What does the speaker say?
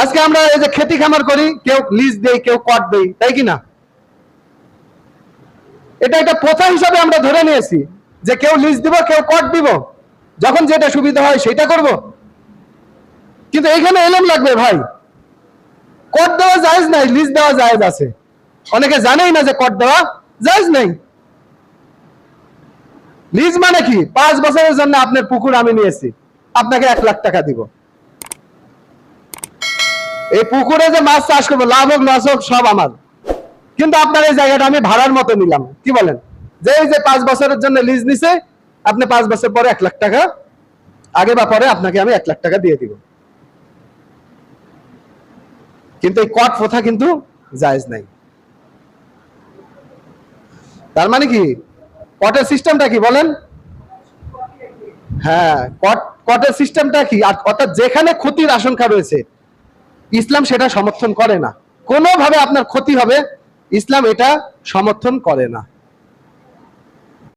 আজকে আমরা এই যে খেতি খামার করি, কেউ লিজ দেই, কেউ কট দেই, তাই কি না? এটা একটা প্রথা হিসাবে আমরা ধরে নিয়েছি যে কেউ লিজ দিব, কেউ কট দিব। যখন যেটা সুবিধা হয় সেটা করব। কিন্তু এখানে এলএম লাগবে ভাই। কট দেওয়া জায়েজ নাই, লিজ দেওয়া জায়েজ আছে। অনেকে জানেই না যে কট দেওয়া জায়েজ নাই। লিজ মানে কি? পাঁচ বছরের জন্য আপনার পুকুর আমি নিয়েছি। আপনাকে এক লাখ টাকা দিব। এই পুকুরে যে মাছ চাষ করব লাভ হোক লস হোক সব আমার। কিন্তু আপনার এই জায়গাটা আমি ভাড়ার মতো নিলাম। কি বলেন? যে এই যে পাঁচ বছরের জন্য লিজ নিছে, আপনি পাঁচ বছর পরে এক লাখ টাকা, আগে বা পরে আপনাকে আমি এক লাখ টাকা দিয়ে দিব। কিন্তু এই কট প্রথা কিন্তু জায়েজ নাই। তার মানে কি? কটের সিস্টেমটা কি বলেন? হ্যাঁ কট, কটের সিস্টেমটা কি? অর্থাৎ যেখানে ক্ষতির আশঙ্কা রয়েছে ইসলাম সেটা সমর্থন করে না। কোনোভাবে আপনার ক্ষতি হবে ইসলাম এটা সমর্থন করে না।